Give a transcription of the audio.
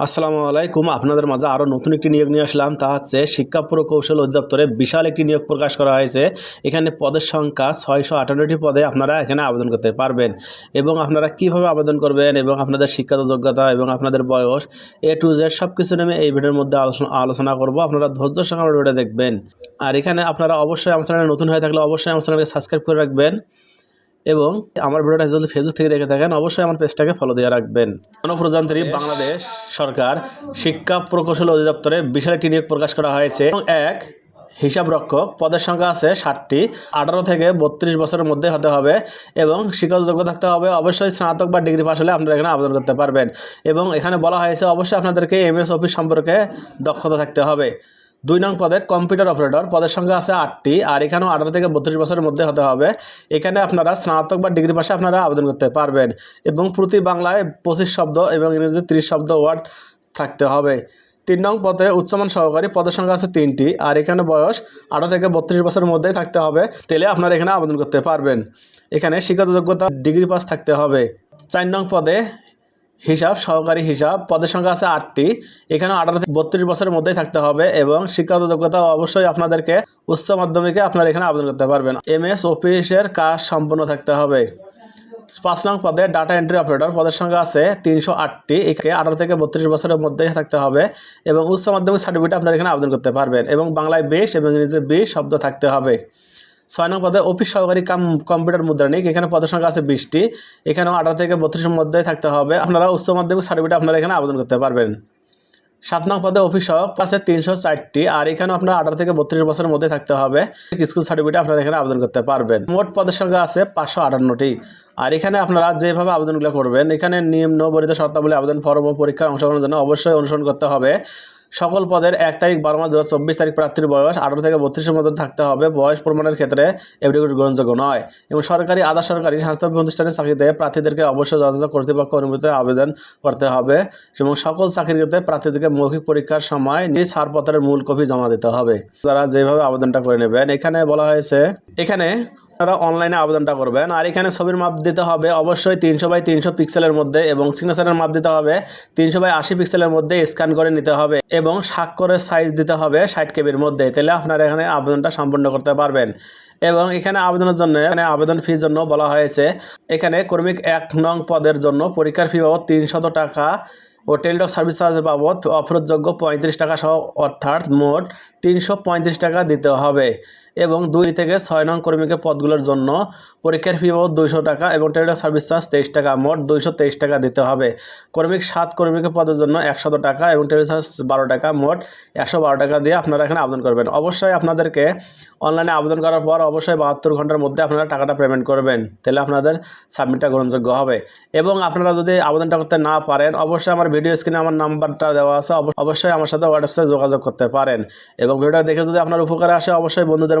আসসালামু আলাইকুম। আপনাদের মাঝে আরও নতুন একটি নিয়োগ নিয়ে আসলাম। তা হচ্ছে শিক্ষা প্রকৌশল অধিদপ্তরে বিশাল একটি নিয়োগ প্রকাশ করা হয়েছে। এখানে পদের সংখ্যা ছয়শো আটান্নটি পদে আপনারা এখানে আবেদন করতে পারবেন। এবং আপনারা কীভাবে আবেদন করবেন এবং আপনাদের শিক্ষাগত যোগ্যতা এবং আপনাদের বয়স এ টু জেড সব কিছু নেমে এই ভিডিওর মধ্যে আলোচনা আলোচনা করব। আপনারা ধৈর্য সঙ্গে ভিডিওটা দেখবেন। আর এখানে আপনারা অবশ্যই আমার চ্যানেলে নতুন হয়ে থাকলে অবশ্যই আমার চ্যানেলকে সাবস্ক্রাইব করে রাখবেন। এবং আমার ভিডিওটা যদি ফেসবুক থেকে দেখে থাকেন অবশ্যই আমার পেজটাকে ফলো দিয়ে রাখবেন। গণপ্রজাতন্ত্রী বাংলাদেশ সরকার শিক্ষা প্রকৌশল অধিদপ্তরে বিশাল একটি নিয়োগ প্রকাশ করা হয়েছে। এবং এক হিসাব রক্ষক পদের সংখ্যা আছে ষাটটি। আঠারো থেকে বত্রিশ বছরের মধ্যে হতে হবে এবং শিক্ষাগত যোগ্য থাকতে হবে। অবশ্যই স্নাতক বা ডিগ্রি পাস হলে আপনারা এখানে আবেদন করতে পারবেন। এবং এখানে বলা হয়েছে অবশ্যই আপনাদেরকে এমএস অফিস সম্পর্কে দক্ষতা থাকতে হবে। দুই নং পদে কম্পিউটার অপারেটর পদের সংখ্যা আছে আটটি, আর এখানেও আঠারো থেকে বত্রিশ বছরের মধ্যে হতে হবে। এখানে আপনারা স্নাতক বা ডিগ্রি পাশে আপনারা আবেদন করতে পারবেন এবং প্রতি বাংলায় পঁচিশ শব্দ এবং ইংরেজিতে তিরিশ শব্দ ওয়ার্ড থাকতে হবে। তিন নং পদে উচ্চমান সহকারী, পদের সংখ্যা আছে তিনটি, আর এখানে বয়স আঠারো থেকে বত্রিশ বছরের মধ্যেই থাকতে হবে তেলে আপনারা এখানে আবেদন করতে পারবেন। এখানে শিক্ষাগত যোগ্যতা ডিগ্রি পাস থাকতে হবে। চার নং পদে হিসাব, সহকারী হিসাব। পদের সংখ্যা আছে আটটি। এখানে আঠারো থেকে বত্রিশ বছরের মধ্যেই থাকতে হবে এবং শিক্ষাগত যোগ্যতা অবশ্যই আপনাদেরকে উচ্চ মাধ্যমিকে আপনারা এখানে আবেদন করতে পারবেন। এম এস অফিসের কাজ সম্পন্ন থাকতে হবে। পাঁচ নং পদে ডাটা এন্ট্রি অপারেটর পদের সংখ্যা আছে তিনশো আটটি। এখানে আঠারো থেকে বত্রিশ বছরের মধ্যেই থাকতে হবে এবং উচ্চ মাধ্যমিক সার্টিফিকেট আপনারা এখানে আবেদন করতে পারবেন এবং বাংলায় বেশ এবং ইংরেজিতে বিশ শব্দ থাকতে হবে। ছয় নং পদে অফিস সহকারী কাম, কম্পিউটার মুদ্রানিক। এখানে পদের সংখ্যা আছে বিশটি। এখানেও আঠারো থেকে বত্রিশের মধ্যে থাকতে হবে। আপনারা উচ্চ মাধ্যমিক সার্টিফিকেট আপনারা এখানে আবেদন করতে পারবেন। সাত নং পদে অফিস সহক আছে তিনশো চারটি। আর এখানেও আপনার আঠারো থেকে বত্রিশ বছরের মধ্যে থাকতে হবে। স্কুল সার্টিফিকেট আপনারা এখানে আবেদন করতে পারবেন। মোট পদের সংখ্যা আছে পাঁচশো আটান্নটি। আর এখানে আপনারা যেভাবে আবেদনগুলো করবেন, এখানে নিম্ন বর্ণিত শর্তাবলী আবেদন ফর্ম ও পরীক্ষার অংশগ্রহণের জন্য অবশ্যই অনুসরণ করতে হবে। সকল পদের এক তারিখ বারো মাস দু হাজার চব্বিশ তারিখ প্রার্থীর বয়স আঠারো থেকে বত্রিশের মধ্যে থাকতে হবে। বয়স প্রমাণের ক্ষেত্রে এফিডেভিট গ্রহণযোগ্য নয়। এবং সরকারি, আধা সরকারি স্বাস্থ্য প্রতিষ্ঠানের চাকরিতে প্রার্থীদেরকে অবশ্যই যথাযথ কর্তৃপক্ষ অনুমতিতে আবেদন করতে হবে এবং সকল চাকরিতে প্রার্থীদেরকে মৌখিক পরীক্ষার সময় নিজ ছাড়পত্রের মূল কপি জমা দিতে হবে। তারা যেভাবে আবেদনটা করে নেবেন, এখানে বলা হয়েছে, এখানে আপনারা অনলাইনে আবেদনটা করবেন আর এখানে ছবির মাপ দিতে হবে অবশ্যই তিনশো বাই তিনশো পিক্সেলের মধ্যে এবং সিগনেচারের মাপ দিতে হবে তিনশো বাই আশি পিক্সেলের মধ্যে স্ক্যান করে নিতে হবে এবং স্বাক্ষরের সাইজ দিতে হবে ষাট কেবির মধ্যে। তাহলে আপনারা এখানে আবেদনটা সম্পন্ন করতে পারবেন। এবং এখানে আবেদনের জন্য, এখানে আবেদন ফির জন্য বলা হয়েছে, এখানে কর্মিক এক নং পদের জন্য পরীক্ষার ফি বাবদ তিনশত টাকা ও টেলিটক সার্ভিস চার্জ বাবদ অফরতযোগ্য পঁয়ত্রিশ টাকা সহ অর্থাৎ মোট তিনশো পঁয়ত্রিশ টাকা দিতে হবে। এবং দুই থেকে ছয় নং কর্মীকে পদগুলোর জন্য পরীক্ষার ফি বাবদ দুইশো টাকা এবং টেলিটক সার্ভিস চার্জ তেইশ টাকা, মোট দুইশো তেইশ টাকা দিতে হবে। কর্মিক সাত কর্মীকে পদের জন্য একশত টাকা এবং টেলিটক চার্জ বারো টাকা, মোট একশো বারো টাকা দিয়ে আপনারা এখানে আবেদন করবেন। অবশ্যই আপনাদেরকে অনলাইনে আবেদন করার পর অবশ্যই বাহাত্তর ঘণ্টার মধ্যে আপনারা টাকাটা পেমেন্ট করবেন, তাহলে আপনাদের সাবমিটটা গ্রহণযোগ্য হবে। এবং আপনারা যদি আবেদনটা করতে না পারেন, অবশ্যই আমার ভিডিও স্ক্রিনে আমার নাম্বারটা দেওয়া আছে অবশ্যই আমার সাথে হোয়াটসঅ্যাপে যোগাযোগ করতে পারেন। এবং ভিডিওটা দেখে যদি আপনার উপকারে আসে, অবশ্যই বন্ধুদের